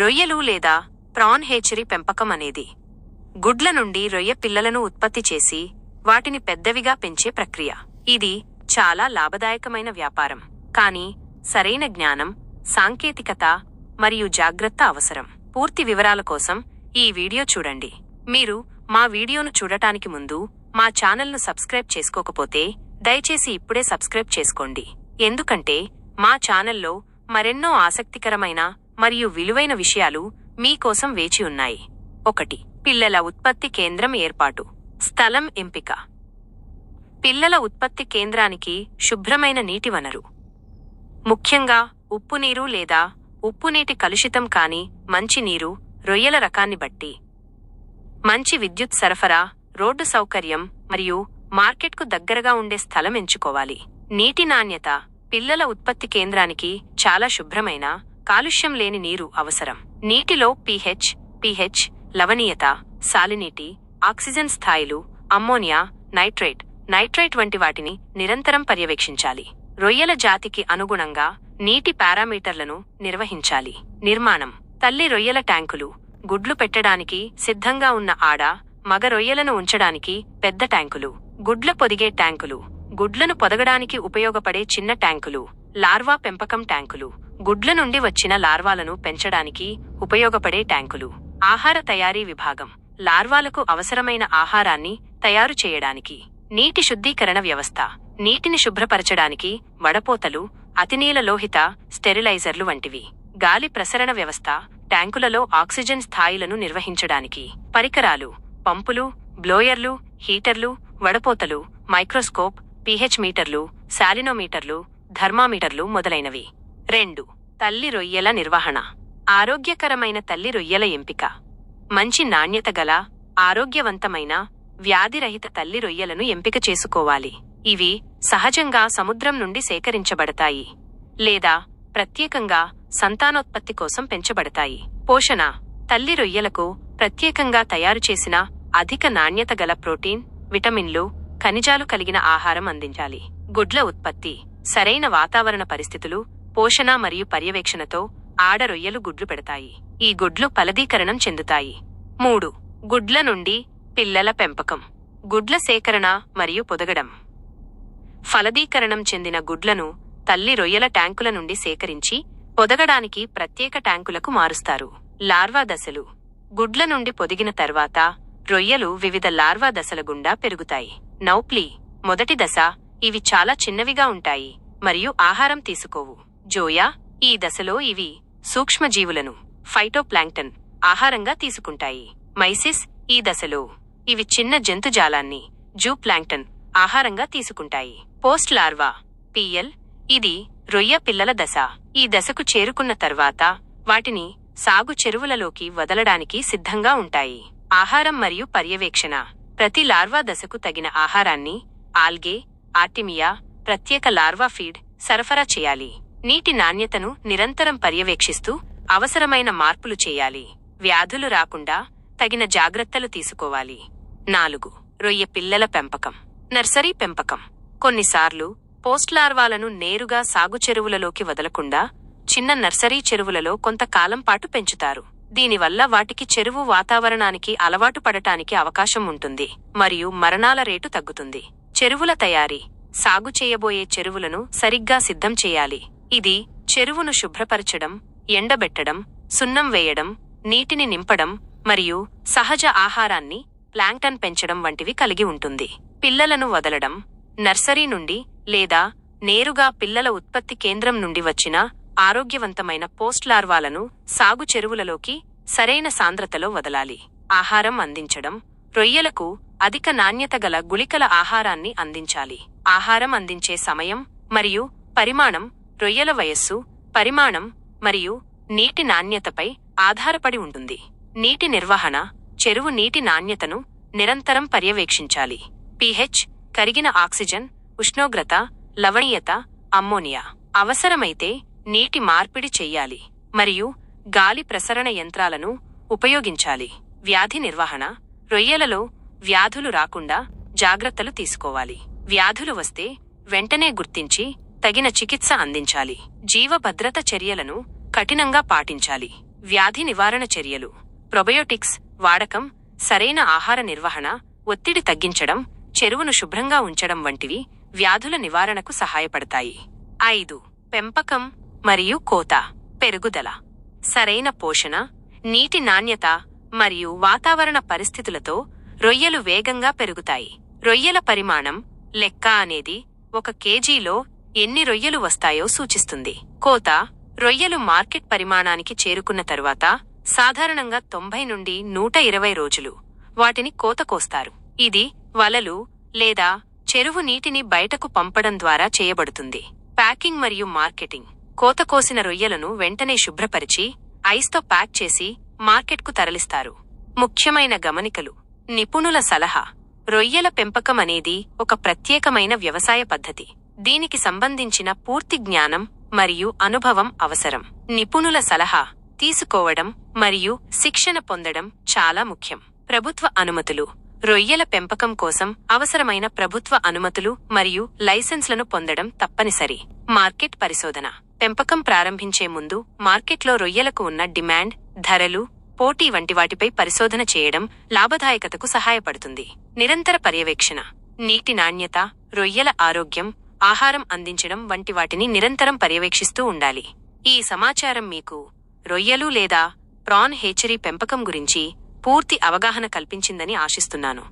రొయ్యలు లేదా PRAN hatchery పెంపకం అనేది గుడ్ల నుండి రొయ్య పిల్లలను ఉత్పత్తి చేసి వాటిని పెద్దవిగా పెంచే ప్రక్రియ. ఇది చాలా లాభదాయకమైన వ్యాపారం. కానీ సరైన జ్ఞానం సాంకేతికత మరియు జాగ్రత్త అవసరం. పూర్తి వివరాల కోసం ఈ వీడియో చూడండి. మీరు మా వీడియోను చూడటానికి ముందు మా ఛానల్ను సబ్స్క్రైబ్ చేసుకోకపోతే దయచేసి ఇప్పుడే సబ్స్క్రైబ్ చేసుకోండి. ఎందుకంటే మా ఛానల్లో మరెన్నో ఆసక్తికరమైన మరియు విలువైన విషయాలు మీకోసం వేచి ఉన్నాయి. ఒకటి పిల్లల ఉత్పత్తి కేంద్రం ఏర్పాటు. స్థలం ఎంపిక. పిల్లల ఉత్పత్తి కేంద్రానికి శుభ్రమైన నీటి వనరు. ముఖ్యంగా ఉప్పునీరు లేదా ఉప్పునీటి కలుషితం కాని మంచినీరు రొయ్యల రకాన్ని బట్టి. మంచి విద్యుత్ సరఫరా రోడ్డు సౌకర్యం మరియు మార్కెట్కు దగ్గరగా ఉండే స్థలం ఎంచుకోవాలి. నీటి నాణ్యత పిల్లల ఉత్పత్తి కేంద్రానికి చాలా శుభ్రమైన కాలుష్యం లేని నీరు అవసరం. నీటిలో పీహెచ్ పీహెచ్ లవణీయత సాలినీటి ఆక్సిజన్ స్థాయిలు అమ్మోనియా నైట్రేట్ నైట్రైట్ వంటి వాటిని నిరంతరం పర్యవేక్షించాలి. రొయ్యల జాతికి అనుగుణంగా నీటి పారామీటర్లను నిర్వహించాలి. నిర్మాణం. తల్లి రొయ్యల ట్యాంకులు గుడ్లు పెట్టడానికి సిద్ధంగా ఉన్న ఆడ మగ రొయ్యలను ఉంచడానికి పెద్ద ట్యాంకులు గుడ్ల పొదిగే ట్యాంకులు గుడ్లను పొదగడానికి ఉపయోగపడే చిన్న ట్యాంకులు లార్వా పెంపకం ట్యాంకులు గుడ్ల నుండి వచ్చిన లార్వాలను పెంచడానికి ఉపయోగపడే ట్యాంకులు. ఆహార తయారీ విభాగం. లార్వాలకు అవసరమైన ఆహారాన్ని తయారు చేయడానికి. నీటి శుద్ధీకరణ వ్యవస్థ. నీటిని శుభ్రపరచడానికి వడపోతలు అతినీల లోహిత స్టెరిలైజర్లు వంటివి. గాలి ప్రసరణ వ్యవస్థ ట్యాంకులలో ఆక్సిజన్ స్థాయిలను నిర్వహించడానికి. పరికరాలు పంపులు బ్లోయర్లు హీటర్లు వడపోతలు మైక్రోస్కోప్ పీహెచ్ మీటర్లు శాలినోమీటర్లు థర్మామీటర్లు మొదలైనవి. రెండు. తల్లి రొయ్యల నిర్వహణ. ఆరోగ్యకరమైన తల్లి రొయ్యల ఎంపిక. మంచి నాణ్యత గల ఆరోగ్యవంతమైన వ్యాధిరహిత తల్లి రొయ్యలను ఎంపిక చేసుకోవాలి. ఇవి సహజంగా సముద్రం నుండి సేకరించబడతాయి. లేదా ప్రత్యేకంగా సంతానోత్పత్తి కోసం పెంచబడతాయి. పోషణ. తల్లి రొయ్యలకు ప్రత్యేకంగా తయారు చేసిన అధిక నాణ్యత గల ప్రోటీన్ విటమిన్లు ఖనిజాలు కలిగిన ఆహారం అందించాలి. గుడ్ల ఉత్పత్తి. సరైన వాతావరణ పరిస్థితులు పోషణ మరియు పర్యవేక్షణతో ఆడ రొయ్యలు గుడ్లు పెడతాయి. ఈ గుడ్లు ఫలదీకరణం చెందుతాయి. మూడు. గుడ్ల నుండి పిల్లల పెంపకం. గుడ్ల సేకరణ మరియు పొదగడం. ఫలదీకరణం చెందిన గుడ్లను తల్లి రొయ్యల ట్యాంకుల నుండి సేకరించి పొదగడానికి ప్రత్యేక ట్యాంకులకు మారుస్తారు. లార్వా దశలు. గుడ్ల నుండి పొదిగిన తర్వాత రొయ్యలు వివిధ లార్వా దశల గుండా పెరుగుతాయి. నౌప్లీ. మొదటి దశ. ఇవి చాలా చిన్నవిగా ఉంటాయి మరియు ఆహారం తీసుకోవు. జోయా ఈ దశలో ఇవి సూక్ష్మజీవులను ఫైటోప్లాంక్టన్ ఆహారంగా తీసుకుంటాయి. మైసిస్ ఈ దశలో ఇవి చిన్న జంతుజాలాన్ని జూ ప్లాంక్టన్ ఆహారంగా తీసుకుంటాయి. పోస్ట్ లార్వా పిఎల్ ఇది రొయ్య పిల్లల దశ. ఈ దశకు చేరుకున్న తర్వాత వాటిని సాగు చెరువులలోకి వదలడానికి సిద్ధంగా ఉంటాయి. ఆహారం మరియు పర్యవేక్షణ. ప్రతి లార్వా దశకు తగిన ఆహారాన్ని ఆల్గే ఆర్టిమియా ప్రత్యేక లార్వా ఫీడ్ సరఫరా చేయాలి. నీటి నాణ్యతను నిరంతరం పర్యవేక్షిస్తూ అవసరమైన మార్పులు చేయాలి. వ్యాధులు రాకుండా తగిన జాగ్రత్తలు తీసుకోవాలి. నాలుగు. రొయ్య పిల్లల పెంపకం. నర్సరీ పెంపకం. కొన్నిసార్లు పోస్ట్లార్వాలను నేరుగా సాగు చెరువులలోకి వదలకుండా చిన్న నర్సరీ చెరువులలో కొంతకాలం పాటు పెంచుతారు. దీనివల్ల వాటికి చెరువు వాతావరణానికి అలవాటు పడటానికి అవకాశం ఉంటుంది మరియు మరణాల రేటు తగ్గుతుంది. చెరువుల తయారీ సాగు చేయబోయే చెరువులను సరిగ్గా సిద్ధం చేయాలి. ఇది చెరువును శుభ్రపరచడం ఎండబెట్టడం సున్నం వేయడం నీటిని నింపడం మరియు సహజ ఆహారాన్ని ప్లాంక్టన్ పెంచడం వంటివి కలిగి ఉంటుంది. పిల్లలను వదలడం నర్సరీ నుండి లేదా నేరుగా పిల్లల ఉత్పత్తి కేంద్రం నుండి వచ్చిన ఆరోగ్యవంతమైన పోస్ట్ లార్వాలను సాగు చెరువులలోకి సరైన సాంద్రతలో వదలాలి. ఆహారం అందించడం రొయ్యలకు అధిక నాణ్యత గల గుళికల ఆహారాన్ని అందించాలి. ఆహారం అందించే సమయం మరియు పరిమాణం రొయ్యల వయస్సు పరిమాణం మరియు నీటి నాణ్యతపై ఆధారపడి ఉంటుంది. నీటి నిర్వహణ చెరువు నీటి నాణ్యతను నిరంతరం పర్యవేక్షించాలి. పిహెచ్ కరిగిన ఆక్సిజన్ ఉష్ణోగ్రత లవణీయత అమ్మోనియా. అవసరమైతే నీటి మార్పిడి చెయ్యాలి మరియు గాలి ప్రసరణ యంత్రాలను ఉపయోగించాలి. వ్యాధి నిర్వహణ రొయ్యలలో వ్యాధులు రాకుండా జాగ్రత్తలు తీసుకోవాలి. వ్యాధులు వస్తే వెంటనే గుర్తించి తగిన చికిత్స అందించాలి. జీవభద్రత చర్యలను కఠినంగా పాటించాలి. వ్యాధి నివారణ చర్యలు. ప్రొబయోటిక్స్ వాడకం సరైన ఆహార నిర్వహణ ఒత్తిడి తగ్గించడం చెరువును శుభ్రంగా ఉంచడం వంటివి వ్యాధుల నివారణకు సహాయపడతాయి. ఐదు. పెంపకం మరియు కోత. పెరుగుదల. సరైన పోషణ నీటి నాణ్యత మరియు వాతావరణ పరిస్థితులతో రొయ్యలు వేగంగా పెరుగుతాయి. రొయ్యల పరిమాణం లెక్క అనేది ఒక కేజీలో ఎన్ని రొయ్యలు వస్తాయో సూచిస్తుంది. కోత రొయ్యలు మార్కెట్ పరిమాణానికి చేరుకున్న తరువాత సాధారణంగా తొంభై నుండి నూట ఇరవై రోజులు. వాటిని కోత కోస్తారు. ఇది వలలు లేదా చెరువు నీటిని బయటకు పంపడం ద్వారా చేయబడుతుంది. ప్యాకింగ్ మరియు మార్కెటింగ్. కోత కోసిన రొయ్యలను వెంటనే శుభ్రపరిచి ఐస్తో ప్యాక్ చేసి మార్కెట్కు తరలిస్తారు. ముఖ్యమైన గమనికలు. నిపుణుల సలహా. రొయ్యల పెంపకం అనేది ఒక ప్రత్యేకమైన వ్యవసాయ పద్ధతి. దీనికి సంబంధించిన పూర్తి జ్ఞానం మరియు అనుభవం అవసరం. నిపుణుల సలహా తీసుకోవడం మరియు శిక్షణ పొందడం చాలా ముఖ్యం. ప్రభుత్వ అనుమతులు రొయ్యల పెంపకం కోసం అవసరమైన ప్రభుత్వ అనుమతులు మరియు లైసెన్స్లను పొందడం తప్పనిసరి. మార్కెట్ పరిశోధన పెంపకం ప్రారంభించే ముందు మార్కెట్లో రొయ్యలకు ఉన్న డిమాండ్ ధరలు పోటీ వంటి వాటిపై పరిశోధన చేయడం లాభదాయకతకు సహాయపడుతుంది. నిరంతర పర్యవేక్షణ నీటి నాణ్యత రొయ్యల ఆరోగ్యం ఆహారం అందించడం వంటి వాటిని నిరంతరం పర్యవేక్షిస్తూ ఉండాలి. ఈ సమాచారం మీకు రొయ్యలు లేదా ప్రాన్ హేచరీ పెంపకం గురించి పూర్తి అవగాహన కల్పించిందని ఆశిస్తున్నాను.